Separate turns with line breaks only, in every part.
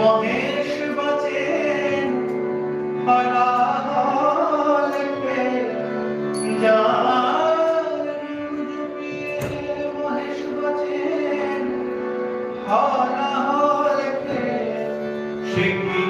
মহেশ বাঁচেন হলাহল পে মহেশ বাঁচেন হলাহল পে সে কি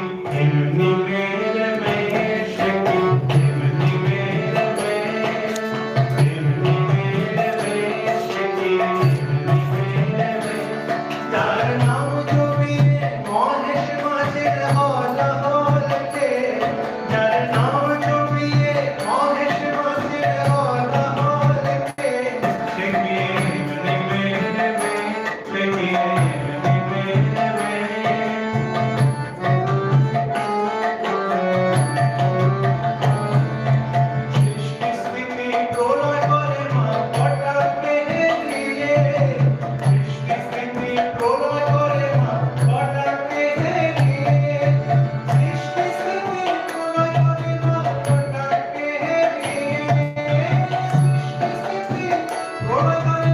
对对。